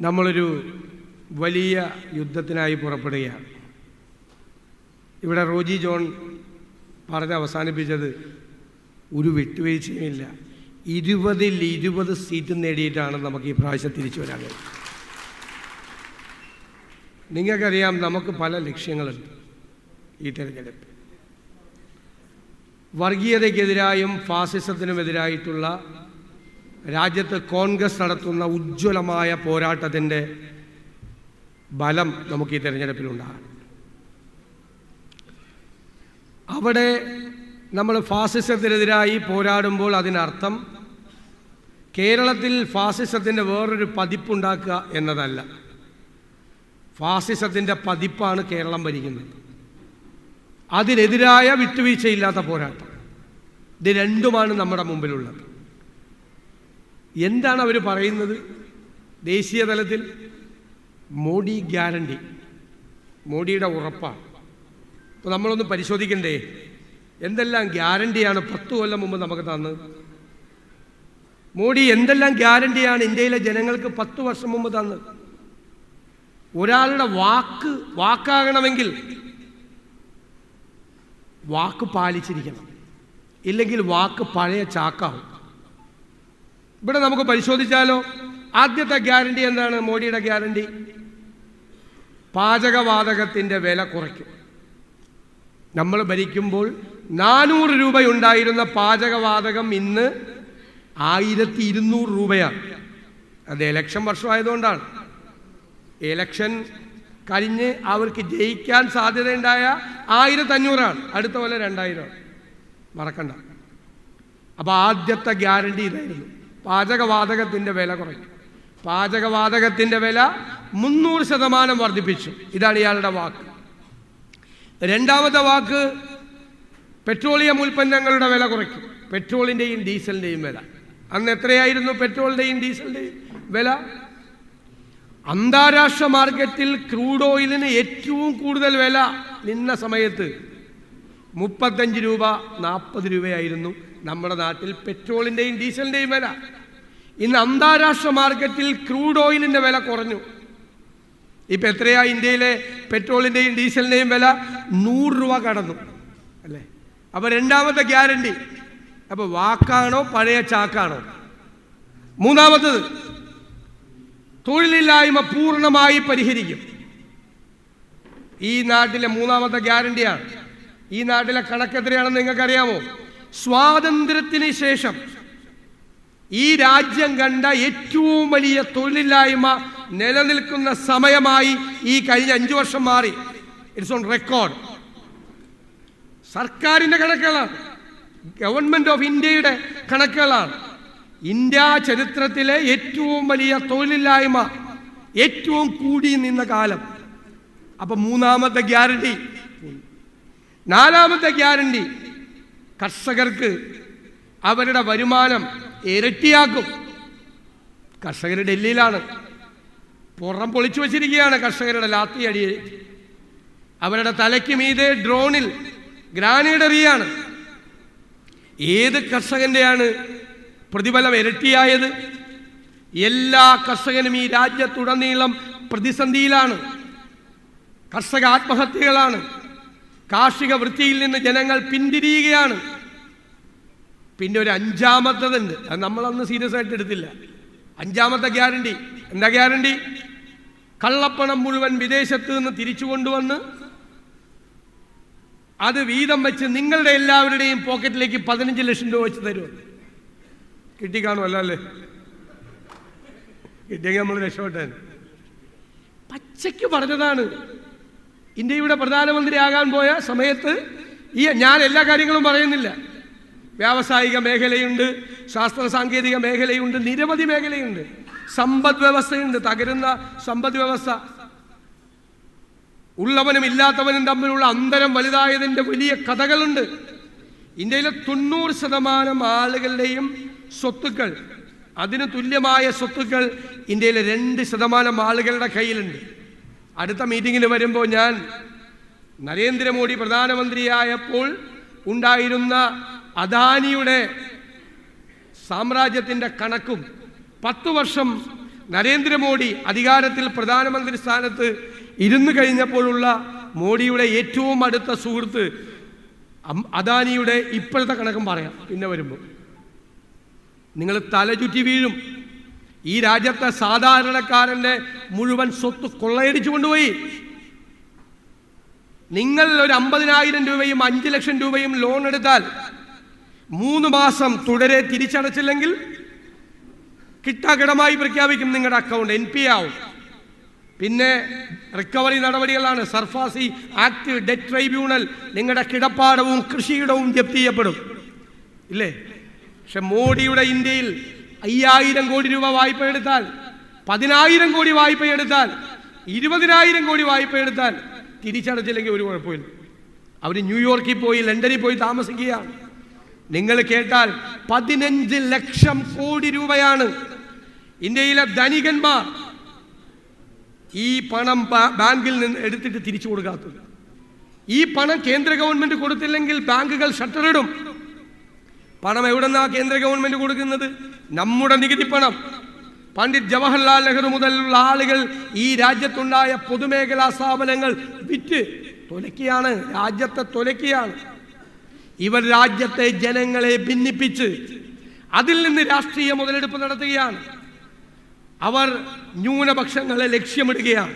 നമ്മളൊരു വലിയ യുദ്ധത്തിനായി പുറപ്പെടുകയാണ്. ഇവിടെ റോജി ജോൺ പറഞ്ഞ് അവസാനിപ്പിച്ചത് ഒരു വിട്ടുവീഴ്ചയുമില്ല. ഇരുപതിൽ ഇരുപത് സീറ്റ് നേടിയിട്ടാണ് നമുക്ക് ഈ പ്രാവശ്യം തിരിച്ചു വരാൻ നിങ്ങൾക്കറിയാം നമുക്ക് പല ലക്ഷ്യങ്ങളുണ്ട് ഈ തെരഞ്ഞെടുപ്പ് വർഗീയതയ്ക്കെതിരായും ഫാസിസത്തിനുമെതിരായിട്ടുള്ള രാജ്യത്ത് കോൺഗ്രസ് നടത്തുന്ന ഉജ്ജ്വലമായ പോരാട്ടത്തിന്റെ ബലം നമുക്ക് ഈ തെരഞ്ഞെടുപ്പിലുണ്ടാകും അവിടെ നമ്മൾ ഫാസിസത്തിനെതിരായി പോരാടുമ്പോൾ അതിനർത്ഥം കേരളത്തിൽ ഫാസിസത്തിന്റെ വേറൊരു പതിപ്പുണ്ടാക്കുക എന്നതല്ല. ഫാസിസത്തിന്റെ പതിപ്പാണ് കേരളം ഭരിക്കുന്നത്. അതിനെതിരായ വിട്ടുവീഴ്ചയില്ലാത്ത പോരാട്ടം. ഇത് രണ്ടുമാണ് നമ്മുടെ മുമ്പിലുള്ളത്. എന്താണ് അവർ പറയുന്നത്? ദേശീയ തലത്തിൽ മോഡി ഗ്യാരണ്ടി. മോഡിയുടെ ഉറപ്പാണ്. അപ്പോൾ നമ്മളൊന്ന് പരിശോധിക്കണ്ടേ? എന്തെല്ലാം ഗ്യാരണ്ടിയാണ് പത്ത് കൊല്ലം മുമ്പ് നമുക്ക് തന്നത്? മോഡി എന്തെല്ലാം ഗ്യാരണ്ടിയാണ് ഇന്ത്യയിലെ ജനങ്ങൾക്ക് പത്ത് വർഷം മുമ്പ് തന്നത്? ഒരാളുടെ വാക്ക് വാക്കാകണമെങ്കിൽ വാക്ക് പാലിച്ചിരിക്കണം. ഇല്ലെങ്കിൽ വാക്ക് പഴയ ചാക്കാവും. ഇവിടെ നമുക്ക് പരിശോധിച്ചാലോ? ആദ്യത്തെ ഗ്യാരണ്ടി എന്താണ്? മോഡിയുടെ ഗ്യാരണ്ടി? പാചകവാതകത്തിന്റെ വില കുറയ്ക്കും. നമ്മൾ ഭരിക്കുമ്പോൾ നാനൂറ് രൂപയുണ്ടായിരുന്ന പാചകവാതകം ഇന്ന് ആയിരത്തി ഇരുന്നൂറ് രൂപയാണ്. അത് എലക്ഷൻ വർഷമായതുകൊണ്ടാണ്. എലക്ഷൻ കഴിഞ്ഞ് അവർക്ക് ജയിക്കാൻ സാധ്യതയുണ്ടായ ആയിരത്തി അഞ്ഞൂറാണ് അടുത്ത പോലെ രണ്ടായിരമാണ്. മറക്കണ്ട. അപ്പോൾ ആദ്യത്തെ ഗ്യാരണ്ടി ഇതായിരുന്നു പാചകവാതകത്തിന്റെ വില കുറയ്ക്കും പാചകവാതകത്തിന്റെ വില മുന്നൂറ് ശതമാനം വർദ്ധിപ്പിച്ചു. ഇതാണ് ഇയാളുടെ വാക്ക്. രണ്ടാമത്തെ വാക്ക് പെട്രോളിയം ഉൽപ്പന്നങ്ങളുടെ വില കുറയ്ക്കും. പെട്രോളിന്റെയും ഡീസലിന്റെയും വില. അന്ന് എത്രയായിരുന്നു പെട്രോളിന്റെയും ഡീസലിന്റെയും വില? അന്താരാഷ്ട്ര മാർക്കറ്റിൽ ക്രൂഡ് ഓയിലിന് ഏറ്റവും കൂടുതൽ വില നിന്ന സമയത്ത് മുപ്പത്തഞ്ച് രൂപ നാൽപ്പത് രൂപയായിരുന്നു നമ്മുടെ നാട്ടിൽ പെട്രോളിന്റെയും ഡീസലിന്റെയും വില. ഇന്ന് അന്താരാഷ്ട്ര മാർക്കറ്റിൽ ക്രൂഡ് ഓയിലിന്റെ വില കുറഞ്ഞു. ഇപ്പം എത്രയാ ഇന്ത്യയിലെ പെട്രോളിന്റെയും ഡീസലിന്റെയും വില? നൂറ് രൂപ കടന്നു അല്ലേ? അപ്പോൾ രണ്ടാമത്തെ ഗ്യാരണ്ടി. അപ്പോൾ വാക്കാണോ പഴയ ചാക്കാണോ? മൂന്നാമത്തത് തൊഴിലില്ലായ്മ പൂർണമായി പരിഹരിക്കും. ഈ നാട്ടിലെ മൂന്നാമത്തെ ഗ്യാരണ്ടിയാണ്. ഈ നാട്ടിലെ കണക്കെത്രയാണെന്ന് നിങ്ങൾക്കറിയാമോ? സ്വാതന്ത്ര്യത്തിന് ശേഷം ഈ രാജ്യം കണ്ട ഏറ്റവും വലിയ തൊഴിലില്ലായ്മ നിലനിൽക്കുന്ന സമയമായി ഈ കഴിഞ്ഞ അഞ്ചു വർഷം മാറി. ഇറ്റ്സ് ഓൺ റെക്കോർഡ് സർക്കാരിന്റെ കണക്കുകളാണ്. ഗവൺമെന്റ് ഓഫ് ഇന്ത്യയുടെ കണക്കുകളാണ്. ഇന്ത്യ ചരിത്രത്തിലെ ഏറ്റവും വലിയ തൊഴിലില്ലായ്മ ഏറ്റവും കൂടി നിന്ന കാലം. അപ്പൊ മൂന്നാമത്തെ ഗ്യാരണ്ടി. നാലാമത്തെ ഗ്യാരണ്ടി കർഷകർക്ക് അവരുടെ വരുമാനം ഇരട്ടിയാക്കും. കർഷകർ ഡൽഹിയിലാണ്. പുറം പൊളിച്ചു വച്ചിരിക്കുകയാണ് കർഷകരുടെ ലാത്തി അടി. അവരുടെ തലയ്ക്ക് മീതെ ഡ്രോണിൽ ഗ്രാനേഡ് എറിയാണ്. ഏത് കർഷകന്റെയാണ് പ്രതിഫലം ഇരട്ടിയായത്? എല്ലാ കർഷകനും ഈ രാജ്യത്തുടനീളം പ്രതിസന്ധിയിലാണ്. കർഷക ആത്മഹത്യകളാണ്. കാർഷിക വൃത്തിയിൽ നിന്ന് ജനങ്ങൾ പിന്തിരിയുകയാണ്. പിന്നെ ഒരു അഞ്ചാമത്തതുണ്ട്. അത് നമ്മളന്ന് സീരിയസ് ആയിട്ട് എടുത്തില്ല. അഞ്ചാമത്തെ ഗ്യാരണ്ടി. എന്താ ഗ്യാരണ്ടി? കള്ളപ്പണം മുഴുവൻ വിദേശത്ത് നിന്ന് തിരിച്ചു കൊണ്ടുവന്ന് അത് വീതം വെച്ച് നിങ്ങളുടെ എല്ലാവരുടെയും പോക്കറ്റിലേക്ക് പതിനഞ്ച് ലക്ഷം രൂപ വെച്ച് തരുമോ കിട്ടിക്കാണുമല്ലോ അല്ലേ കിട്ടിയെങ്കിൽ നമ്മൾ രക്ഷപ്പെട്ടേ പച്ചയ്ക്ക് പറഞ്ഞതാണ്. ഇന്ത്യയുടെ പ്രധാനമന്ത്രിയാകാൻ പോയ സമയത്ത് ഈ ഞാൻ എല്ലാ കാര്യങ്ങളും പറയുന്നില്ല. വ്യാവസായിക മേഖലയുണ്ട് ശാസ്ത്ര സാങ്കേതിക മേഖലയുണ്ട് നിരവധി മേഖലയുണ്ട്. സമ്പദ് വ്യവസ്ഥയുണ്ട് തകരുന്ന സമ്പദ് വ്യവസ്ഥ. ഉള്ളവനും ഇല്ലാത്തവനും തമ്മിലുള്ള അന്തരം വലുതായതിന്റെ വലിയ കഥകളുണ്ട്. ഇന്ത്യയിലെ തൊണ്ണൂറ് ശതമാനം ആളുകളുടെയും സ്വത്തുക്കൾ അതിന് തുല്യമായ സ്വത്തുക്കൾ ഇന്ത്യയിലെ രണ്ട് ശതമാനം ആളുകളുടെ കയ്യിലുണ്ട്. അടുത്ത മീറ്റിങ്ങിന് വരുമ്പോൾ ഞാൻ നരേന്ദ്രമോദി പ്രധാനമന്ത്രിയായപ്പോൾ ഉണ്ടായിരുന്ന അദാനിയുടെ സാമ്രാജ്യത്തിന്റെ കണക്കും പത്തു വർഷം നരേന്ദ്രമോദി അധികാരത്തിൽ പ്രധാനമന്ത്രി സ്ഥാനത്ത് ഇരുന്നു കഴിഞ്ഞപ്പോഴുള്ള മോഡിയുടെ ഏറ്റവും അടുത്ത സുഹൃത്ത് അദാനിയുടെ ഇപ്പോഴത്തെ കണക്കും പറയാം. പിന്നെ വരുമ്പോൾ നിങ്ങൾ തലചുറ്റി വീഴും. ഈ രാജ്യത്തെ സാധാരണക്കാരന്റെ മുഴുവൻ സ്വത്ത് കൊള്ളയടിച്ചു കൊണ്ടുപോയി. നിങ്ങൾ ഒരു അമ്പതിനായിരം രൂപയും അഞ്ച് ലക്ഷം രൂപയും ലോൺ എടുത്താൽ മൂന്ന് മാസം തുടരെ തിരിച്ചടച്ചില്ലെങ്കിൽ കിട്ടാകടമായി പ്രഖ്യാപിക്കും നിങ്ങളുടെ അക്കൗണ്ട് എൻ പി ആവും. പിന്നെ റിക്കവറി നടപടികളാണ്. സർഫാസി ആക്ട് ഡെറ്റ് ട്രൈബ്യൂണൽ നിങ്ങളുടെ കിടപ്പാടവും കൃഷിയിടവും ജപ്തി ചെയ്യപ്പെടും. ഇല്ലേ? പക്ഷെ മോഡിയുടെ ഇന്ത്യയിൽ അയ്യായിരം കോടി രൂപ വായ്പ എടുത്താൽ പതിനായിരം കോടി വായ്പ എടുത്താൽ ഇരുപതിനായിരം കോടി വായ്പ എടുത്താൽ തിരിച്ചടച്ചില്ലെങ്കിൽ ഒരു കുഴപ്പമില്ല അവർ ന്യൂയോർക്കിൽ പോയി ലണ്ടനിൽ പോയി താമസിക്കുകയാണ്. നിങ്ങൾ കേട്ടാൽ പതിനഞ്ച് ലക്ഷം കോടി രൂപയാണ് ഇന്ത്യയിലെ ധനികന്മാർ ഈ പണം ബാങ്കിൽ നിന്ന് എടുത്തിട്ട് തിരിച്ചു കൊടുക്കാത്തത്. ഈ പണം കേന്ദ്ര ഗവൺമെന്റ് കൊടുത്തില്ലെങ്കിൽ ബാങ്കുകൾ ഷട്ടറിടും. പണം എവിടെന്നാ കേന്ദ്ര ഗവൺമെന്റ് കൊടുക്കുന്നത്? നമ്മുടെ നികുതി പണം. പണ്ഡിറ്റ് ജവഹർലാൽ നെഹ്റു മുതലുള്ള ആളുകൾ ഈ രാജ്യത്തുണ്ടായ പൊതുമേഖലാ സ്ഥാപനങ്ങൾ വിറ്റ് തൊലക്കിയാണ് രാജ്യത്തെ തൊലക്കിയാണ്. ഇവർ രാജ്യത്തെ ജനങ്ങളെ ഭിന്നിപ്പിച്ച് അതിൽ നിന്ന് രാഷ്ട്രീയ മുതലെടുപ്പ് നടത്തുകയാണ്. അവർ ന്യൂനപക്ഷങ്ങളെ ലക്ഷ്യമിടുകയാണ്.